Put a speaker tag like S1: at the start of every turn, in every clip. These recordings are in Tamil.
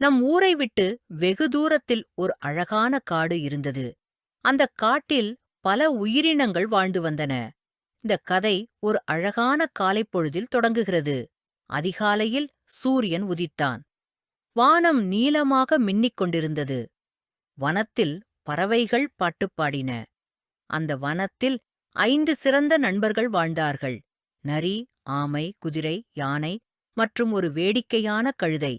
S1: நம் ஊரை விட்டு வெகு தூரத்தில் ஒரு அழகான காடு இருந்தது. அந்தக் காட்டில் பல உயிரினங்கள் வாழ்ந்து வந்தன. இந்த கதை ஒரு அழகான காலைப்பொழுதில் தொடங்குகிறது. அதிகாலையில் சூரியன் உதித்தான். வானம் நீலமாக மின்னிக் கொண்டிருந்தது. வனத்தில் பறவைகள் பாட்டுப் பாடின. அந்த வனத்தில் ஐந்து சிறந்த நண்பர்கள் வாழ்ந்தார்கள். நரி ஆமை குதிரை யானை மற்றும் ஒரு வேடிக்கையான கழுதை.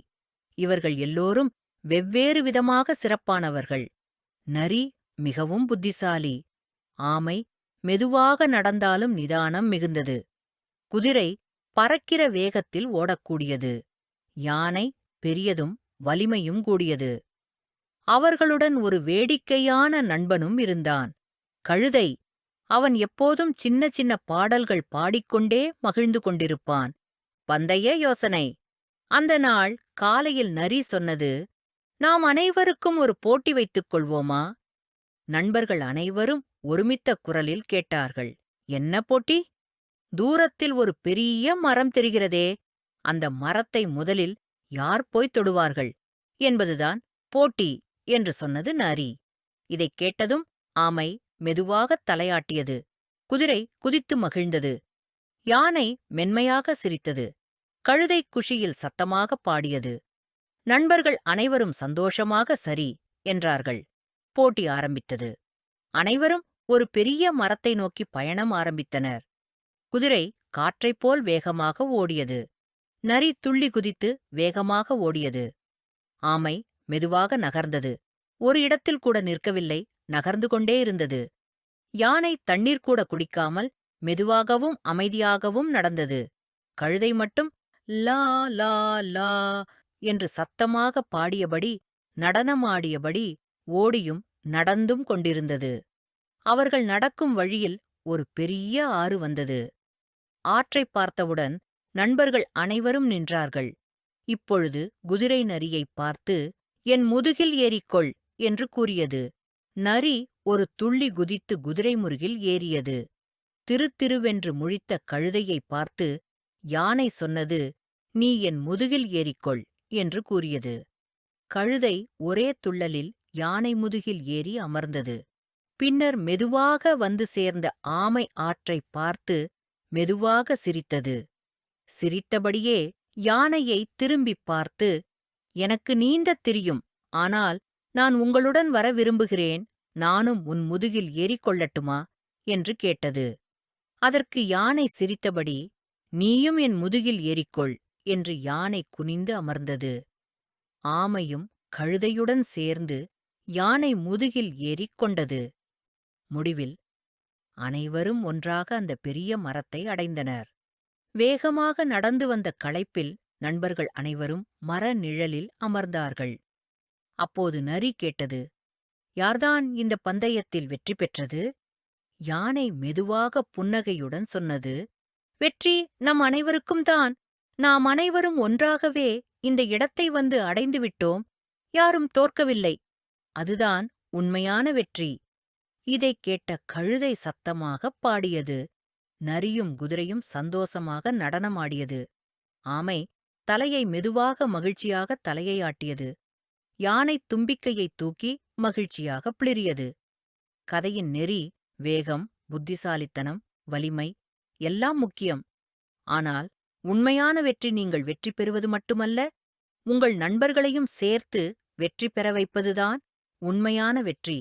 S1: இவர்கள் எல்லோரும் வெவ்வேறு விதமாக சிறப்பானவர்கள். நரி மிகவும் புத்திசாலி. ஆமை மெதுவாக நடந்தாலும் நிதானம் மிகுந்தது. குதிரை பறக்கிற வேகத்தில் ஓடக்கூடியது. யானை பெரியதும் வலிமையும் கூடியது. அவர்களுடன் ஒரு வேடிக்கையான நண்பனும் இருந்தான். கழுதை அவன் எப்போதும் சின்ன சின்ன பாடல்கள் பாடிக்கொண்டே மகிழ்ந்து கொண்டிருப்பான். பந்தய யோசனை. அந்த நாள் காலையில் நரி சொன்னது நாம் அனைவருக்கும் ஒரு போட்டி வைத்துக் கொள்வோமா? நண்பர்கள் அனைவரும் ஒருமித்த குரலில் கேட்டார்கள் என்ன போட்டி? தூரத்தில் ஒரு பெரிய மரம் தெரிகிறதே அந்த மரத்தை முதலில் யார் போய் தொடுவார்கள்? என்பதுதான் போட்டி என்று சொன்னது நரி. இதைக் கேட்டதும் ஆமை மெதுவாகத் தலையாட்டியது குதிரை குதித்து மகிழ்ந்தது யானை மென்மையாக சிரித்தது. கழுதை குஷியில் சத்தமாகப் பாடியது நண்பர்கள் அனைவரும் சந்தோஷமாக சரி என்றார்கள். போட்டி ஆரம்பித்தது. அனைவரும் ஒரு பெரிய மரத்தை நோக்கி பயணம் ஆரம்பித்தனர். குதிரை காற்றைப் போல் வேகமாக ஓடியது. நரி துள்ளி குதித்து வேகமாக ஓடியது. ஆமை மெதுவாக நகர்ந்தது. ஒரு இடத்தில் கூட நிற்கவில்லை நகர்ந்து கொண்டே இருந்தது. யானை தண்ணீர் கூட குடிக்காமல் மெதுவாகவும் அமைதியாகவும் நடந்தது. கழுதை மட்டும் லா லா லா என்று சத்தமாக பாடியபடி நடனமாடியபடி ஓடியும் நடந்தும் கொண்டிருந்தது. அவர்கள் நடக்கும் வழியில் ஒரு பெரிய ஆறு வந்தது. ஆற்றைப் பார்த்தவுடன் நண்பர்கள் அனைவரும் நின்றார்கள். இப்பொழுது குதிரை நரியைப் பார்த்து என் முதுகில் ஏறிக்கொள் என்று கூறியது. நரி ஒரு துள்ளி குதித்து குதிரை முருகில் ஏறியது. திருத்திருவென்று முழித்த கழுதையைப் பார்த்து யானை சொன்னது நீ என் முதுகில் ஏறிக்கொள் என்று கூறியது. கழுதை ஒரே துள்ளலில் யானை முதுகில் ஏறி அமர்ந்தது. பின்னர் மெதுவாக வந்து சேர்ந்த ஆமை ஆற்றைப் பார்த்து மெதுவாக சிரித்தது. சிரித்தபடியே யானையை திரும்பிப் பார்த்து எனக்கு நீந்தத் தெரியும் ஆனால் நான் உங்களுடன் வர விரும்புகிறேன் நானும் உன் முதுகில் ஏறிக்கொள்ளட்டுமா என்று கேட்டது. அதற்கு யானை சிரித்தபடி நீயும் என் முதுகில் ஏறிக்கொள் என்று யானை குனிந்து அமர்ந்தது. ஆமையும் கழுதையுடன் சேர்ந்து யானை முதுகில் ஏறிக் கொண்டது. முடிவில் அனைவரும் ஒன்றாக அந்த பெரிய மரத்தை அடைந்தனர். வேகமாக நடந்து வந்த களைப்பில் நண்பர்கள் அனைவரும் மர நிழலில் அமர்ந்தார்கள். அப்போது நரி கேட்டது யார்தான் இந்த பந்தயத்தில் வெற்றி பெற்றது? யானை மெதுவாக புன்னகையுடன் சொன்னது வெற்றி நம் அனைவருக்கும் தான். நாம் அனைவரும் ஒன்றாகவே இந்த இடத்தை வந்து அடைந்து விட்டோம் யாரும் தோற்கவில்லை. அதுதான் உண்மையான வெற்றி. இதைக் கேட்ட கழுதை சத்தமாகப் பாடியது. நரியும் குதிரையும் சந்தோஷமாக நடனமாடியது. ஆமை தலையை மெதுவாக மகிழ்ச்சியாக தலையை ஆட்டியது யானை தும்பிக்கையைத் தூக்கி மகிழ்ச்சியாக பிளிரியது கதையின் நெறி வேகம் புத்திசாலித்தனம் வலிமை எல்லாம் முக்கியம். ஆனால் உண்மையான வெற்றி நீங்கள் வெற்றி பெறுவது மட்டுமல்ல உங்கள் நண்பர்களையும் சேர்த்து வெற்றி பெற வைப்பதுதான் உண்மையான வெற்றி.